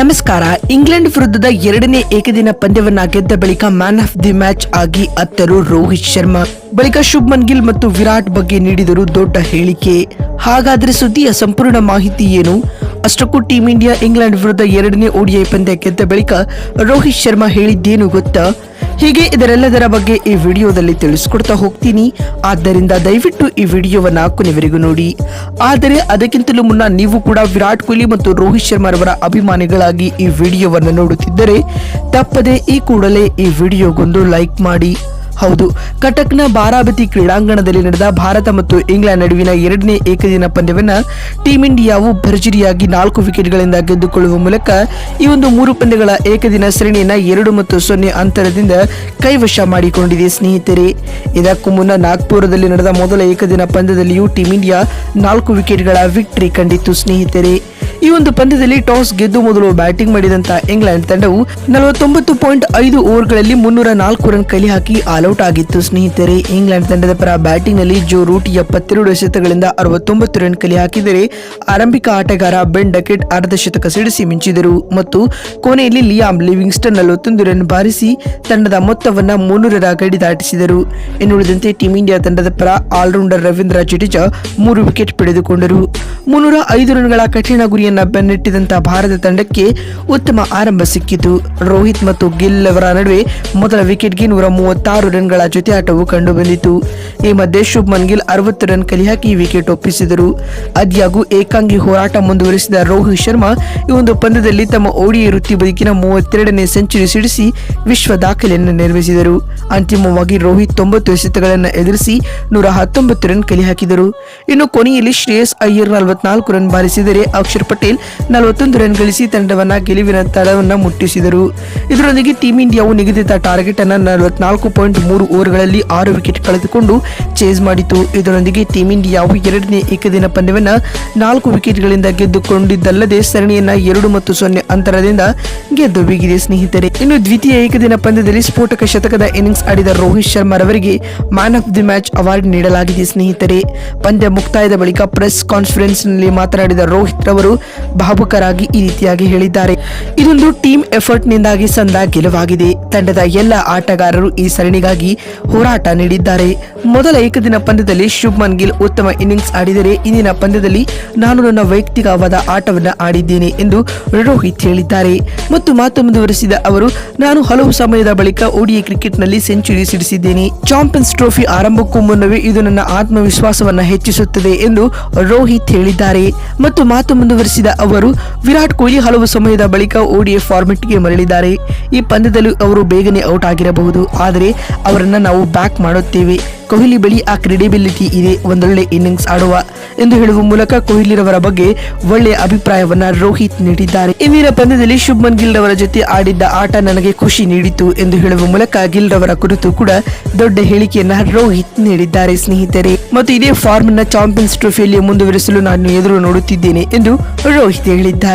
ನಮಸ್ಕಾರ. ಇಂಗ್ಲೆಂಡ್ ವಿರುದ್ಧದ ಎರಡನೇ ಏಕದಿನ ಪಂದ್ಯವನ್ನ ಗೆದ್ದ ಬಳಿಕ ಮ್ಯಾನ್ ಆಫ್ ದಿ ಮ್ಯಾಚ್ ಆಗಿ ಅತ್ತರು ರೋಹಿತ್ ಶರ್ಮಾ. ಬಳಿಕ ಶುಭ್ಮನ್ ಗಿಲ್ ಮತ್ತು ವಿರಾಟ್ ಬಗ್ಗೆ ನೀಡಿದರು ದೊಡ್ಡ ಹೇಳಿಕೆ. ಹಾಗಾದ್ರೆ ಸುದ್ದಿಯ ಸಂಪೂರ್ಣ ಮಾಹಿತಿ ಏನು? ಅಷ್ಟಕ್ಕೂ ಟೀಂ ಇಂಡಿಯಾ ಇಂಗ್ಲೆಂಡ್ ವಿರುದ್ಧ ಎರಡನೇ ಓಡಿಐ ಪಂದ್ಯ ಗೆದ್ದ ಬಳಿಕ ರೋಹಿತ್ ಶರ್ಮಾ ಹೇಳಿದ್ದೇನು ಗೊತ್ತಾ? ಹೀಗೆ ಇದರೆಲ್ಲದರ ಬಗ್ಗೆ ಈ ವಿಡಿಯೋದಲ್ಲಿ ತಿಳಿಸ್ಕೊಡ್ತಾ ಹೋಗ್ತೀನಿ. ಆದ್ದರಿಂದ ದಯವಿಟ್ಟು ಈ ವಿಡಿಯೋವನ್ನ ಕೊನೆವರೆಗೂ ನೋಡಿ. ಆದರೆ ಅದಕ್ಕಿಂತಲೂ ಮುನ್ನ ನೀವು ಕೂಡ ವಿರಾಟ್ ಕೊಹ್ಲಿ ಮತ್ತು ರೋಹಿತ್ ಶರ್ಮಾರವರ ಅಭಿಮಾನಿಗಳಾಗಿ ಈ ವಿಡಿಯೋವನ್ನು ನೋಡುತ್ತಿದ್ದರೆ ತಪ್ಪದೆ ಈ ಕೂಡಲೇ ಈ ವಿಡಿಯೋಗೊಂದು ಲೈಕ್ ಮಾಡಿ. ಹೌದು. ಕಟಕ್ನ ಬಾರಾಬತಿ ಕ್ರೀಡಾಂಗಣದಲ್ಲಿ ನಡೆದ ಭಾರತ ಮತ್ತು ಇಂಗ್ಲೆಂಡ್ ನಡುವಿನ ಎರಡನೇ ಏಕದಿನ ಪಂದ್ಯವನ್ನು ಟೀಂ ಇಂಡಿಯಾವು ಭರ್ಜರಿಯಾಗಿ ನಾಲ್ಕು ವಿಕೆಟ್ಗಳಿಂದ ಗೆದ್ದುಕೊಳ್ಳುವ ಮೂಲಕ ಈ ಒಂದು ಮೂರು ಪಂದ್ಯಗಳ ಏಕದಿನ ಸರಣಿಯನ್ನ ಎರಡು ಮತ್ತು ಸೊನ್ನೆ ಅಂತರದಿಂದ ಕೈವಶ ಮಾಡಿಕೊಂಡಿದೆ ಸ್ನೇಹಿತರೆ. ಇದಕ್ಕೂ ಮುನ್ನ ನಾಗ್ಪುರದಲ್ಲಿ ನಡೆದ ಮೊದಲ ಏಕದಿನ ಪಂದ್ಯದಲ್ಲಿಯೂ ಟೀಂ ಇಂಡಿಯಾ ನಾಲ್ಕು ವಿಕೆಟ್ಗಳ ವಿಕ್ಟರಿ ಕಂಡಿತ್ತು ಸ್ನೇಹಿತರೆ. ಈ ಒಂದು ಪಂದ್ಯದಲ್ಲಿ ಟಾಸ್ ಗೆದ್ದು ಮೊದಲು ಬ್ಯಾಟಿಂಗ್ ಮಾಡಿದಂತ ಇಂಗ್ಲೆಂಡ್ ತಂಡವು ನಲವತ್ತೊಂಬತ್ತು ಪಾಯಿಂಟ್ ಐದು ಓವರ್ಗಳಲ್ಲಿ ಮುನ್ನೂರ ನಾಲ್ಕು ರನ್ ಕಲಿ ಹಾಕಿ ಆಲ್ಔಟ್ ಆಗಿತ್ತು. ಸ್ನೇಹಿತರೆ, ಇಂಗ್ಲೆಂಡ್ ತಂಡದ ಪರ ಬ್ಯಾಟಿಂಗ್ನಲ್ಲಿ ಜೋ ರೂಟ್ ಎಪ್ಪತ್ತೆರಡು ಶತಕಗಳಿಂದ ಅರವತ್ತೊಂಬತ್ತು ರನ್ ಕಲಿ ಹಾಕಿದರೆ ಆರಂಭಿಕ ಆಟಗಾರ ಬೆನ್ ಡಕೆಟ್ ಅರ್ಧ ಶತಕ ಸಿಡಿಸಿ ಮಿಂಚಿದರು. ಮತ್ತು ಕೊನೆಯಲ್ಲಿ ಲಿಯಾಮ್ ಲಿವಿಂಗ್ಸ್ಟನ್ ನಲವತ್ತೊಂದು ರನ್ ಬಾರಿಸಿ ತಂಡದ ಮೊತ್ತವನ್ನ ಮುನ್ನೂರರ ಗಡಿ ದಾಟಿಸಿದರು. ಇನ್ನುಳಿದಂತೆ ಟೀಂ ಇಂಡಿಯಾ ತಂಡದ ಪರ ಆಲ್ರೌಂಡರ್ ರವೀಂದ್ರ ಜಡೇಜಾ ಮೂರು ವಿಕೆಟ್ ಪಡೆದುಕೊಂಡರು. ಮುನ್ನೂರ ಐದು ರನ್ಗಳ ಕಠಿಣ ಗುರಿಯನ್ನ ಬೆನ್ನಟ್ಟಿದಂತ ಭಾರತ ತಂಡಕ್ಕೆ ಉತ್ತಮ ಆರಂಭ ಸಿಕ್ಕಿತು. ರೋಹಿತ್ ಮತ್ತು ಗಿಲ್ ಅವರ ನಡುವೆ ಮೊದಲ ವಿಕೆಟ್ಗೆ ನೂರ ಮೂವತ್ತಾರು ರನ್ಗಳ ಜೊತೆ ಆಟವು ಕಂಡುಬಂದಿತು. ಈ ಮಧ್ಯೆ ಶುಭ್ಮನ್ ಗಿಲ್ ಅರವತ್ತು ರನ್ ಕಲಿ ಹಾಕಿ ವಿಕೆಟ್ ಒಪ್ಪಿಸಿದರು. ಅದ್ಯಾಗೂ ಏಕಾಂಗಿ ಹೋರಾಟ ಮುಂದುವರಿಸಿದ ರೋಹಿತ್ ಶರ್ಮಾ ಈ ಒಂದು ಪಂದ್ಯದಲ್ಲಿ ತಮ್ಮ ಓಡಿಯ ವೃತ್ತಿ ಬದುಕಿನ ಮೂವತ್ತೆರಡನೇ ಸೆಂಚುರಿ ಸಿಡಿಸಿ ವಿಶ್ವ ದಾಖಲೆಯನ್ನು ನಿರ್ಮಿಸಿದರು. ಅಂತಿಮವಾಗಿ ರೋಹಿತ್ ತೊಂಬತ್ತು ಎಸೆತಗಳನ್ನು ಎದುರಿಸಿ ನೂರ ಹತ್ತೊಂಬತ್ತು ರನ್ ಕಲಿ ಹಾಕಿದರು ಇನ್ನು ಕೊನೆಯಲ್ಲಿ ಶ್ರೇಯಸ್ ಅಯ್ಯರ್ ನಲವತ್ನಾಲ್ಕು ರನ್ ಬಾರಿಸಿದರೆ ಅಕ್ಷರ್ ನಲವತ್ತೊಂದು ರನ್ ಗಳಿಸಿ ತಂಡವನ್ನ ಗೆಲುವಿನ ತಳವನ್ನ ಮುಟ್ಟಿಸಿದರು. ಇದರೊಂದಿಗೆ ಟೀಂ ಇಂಡಿಯಾವು ನಿಗದಿತ ಟಾರ್ಗೆಟ್ ಅನ್ನು ನಲವತ್ನಾಲ್ಕು ಪಾಯಿಂಟ್ ಮೂರು ಓವರ್ಗಳಲ್ಲಿ ಆರು ವಿಕೆಟ್ ಕಳೆದುಕೊಂಡು ಚೇಸ್ ಮಾಡಿತು. ಇದರೊಂದಿಗೆ ಟೀಂ ಇಂಡಿಯಾವು ಎರಡನೇ ಏಕದಿನ ಪಂದ್ಯವನ್ನ ನಾಲ್ಕು ವಿಕೆಟ್ಗಳಿಂದ ಗೆದ್ದುಕೊಂಡಿದ್ದಲ್ಲದೆ ಸರಣಿಯನ್ನ ಎರಡು ಮತ್ತು ಸೊನ್ನೆ ಅಂತರದಿಂದ ಗೆದ್ದು ಬೀಗಿದೆ ಸ್ನೇಹಿತರೆ. ಇನ್ನು ದ್ವಿತೀಯ ಏಕದಿನ ಪಂದ್ಯದಲ್ಲಿ ಸ್ಫೋಟಕ ಶತಕದ ಇನ್ನಿಂಗ್ಸ್ ಆಡಿದ Rohit ಶರ್ಮಾರವರಿಗೆ man of the match award ನೀಡಲಾಗಿದೆ ಸ್ನೇಹಿತರೆ. ಪಂದ್ಯ ಮುಕ್ತಾಯದ ಬಳಿಕ ಪ್ರೆಸ್ ಕಾನ್ಫರೆನ್ಸ್ನಲ್ಲಿ ಮಾತನಾಡಿದ ರೋಹಿತ್ ರವರು ಭಾವುಕರಾಗಿ ಈ ರೀತಿಯಾಗಿ ಹೇಳಿದ್ದಾರೆ. ಇದೊಂದು ಟೀಮ್ ಎಫರ್ಟ್ ನಿಂದಾಗಿ ಸಂದ ಗೆಲುವಾಗಿದೆ. ತಂಡದ ಎಲ್ಲ ಆಟಗಾರರು ಈ ಸರಣಿಗಾಗಿ ಹೋರಾಟ ನೀಡಿದ್ದಾರೆ. ಮೊದಲ ಏಕದಿನ ಪಂದ್ಯದಲ್ಲಿ ಶುಭ್ಮನ್ ಗಿಲ್ ಉತ್ತಮ ಇನ್ನಿಂಗ್ಸ್ ಆಡಿದರೆ ಇಂದಿನ ಪಂದ್ಯದಲ್ಲಿ ನಾನು ನನ್ನ ವೈಯಕ್ತಿಕವಾದ ಆಟವನ್ನು ಆಡಿದ್ದೇನೆ ಎಂದು ರೋಹಿತ್ ಹೇಳಿದ್ದಾರೆ. ಮತ್ತು ಮಾತು ಮುಂದುವರೆಸಿದ ಅವರು, ನಾನು ಹಲವು ಸಮಯದ ಬಳಿಕ ಓಡಿಎ ಕ್ರಿಕೆಟ್ನಲ್ಲಿ ಸೆಂಚುರಿ ಸಿಡಿಸಿದ್ದೇನೆ. ಚಾಂಪಿಯನ್ಸ್ ಟ್ರೋಫಿ ಆರಂಭಕ್ಕೂ ಮುನ್ನವೇ ಇದು ನನ್ನ ಆತ್ಮವಿಶ್ವಾಸವನ್ನು ಹೆಚ್ಚಿಸುತ್ತದೆ ಎಂದು ರೋಹಿತ್ ಹೇಳಿದ್ದಾರೆ. ಮತ್ತು ಮಾತು ಮುಂದುವರೆಸಿದ ಅವರು, ವಿರಾಟ್ ಕೊಹ್ಲಿ ಹಲವು ಸಮಯದ ಬಳಿಕ ಓಡಿಎ ಫಾರ್ಮೆಟ್ಗೆ ಮರಳಿದ್ದಾರೆ. ಈ ಪಂದ್ಯದಲ್ಲಿ ಅವರು ಬೇಗನೆ ಔಟ್ ಆಗಿರಬಹುದು. ಆದರೆ ಅವರನ್ನ ನಾವು ಬ್ಯಾಕ್ ಮಾಡುತ್ತೇವೆ. ಕೊಹ್ಲಿ ಬಳಿ ಆ ಕ್ರೆಡಿಬಿಲಿಟಿ ಇದೆ. ಒಂದೊಳ್ಳೆ ಇನ್ನಿಂಗ್ಸ್ ಆಡುವ ಎಂದು ಹೇಳುವ ಮೂಲಕ ಕೊಹ್ಲಿರವರ ಬಗ್ಗೆ ಒಳ್ಳೆಯ ಅಭಿಪ್ರಾಯವನ್ನ ರೋಹಿತ್ ನೀಡಿದ್ದಾರೆ. ಇಂದಿನ ಪಂದ್ಯದಲ್ಲಿ ಶುಭ್ಮನ್ ಗಿಲ್ ರವರ ಜೊತೆ ಆಡಿದ್ದ ಆಟ ನನಗೆ ಖುಷಿ ನೀಡಿತು ಎಂದು ಹೇಳುವ ಮೂಲಕ ಗಿಲ್ ರವರ ಕುರಿತು ಕೂಡ ದೊಡ್ಡ ಹೇಳಿಕೆಯನ್ನ ರೋಹಿತ್ ನೀಡಿದ್ದಾರೆ ಸ್ನೇಹಿತರೆ. ಮತ್ತು ಇದೇ ಫಾರ್ಮ್ನ ಚಾಂಪಿಯನ್ಸ್ ಟ್ರೋಫಿಯಲ್ಲಿ ಮುಂದುವರಿಸಲು ನಾನು ಎದುರು ನೋಡುತ್ತಿದ್ದೇನೆ ಎಂದು ರೋಹಿತ್ ಹೇಳಿದ್ದಾರೆ.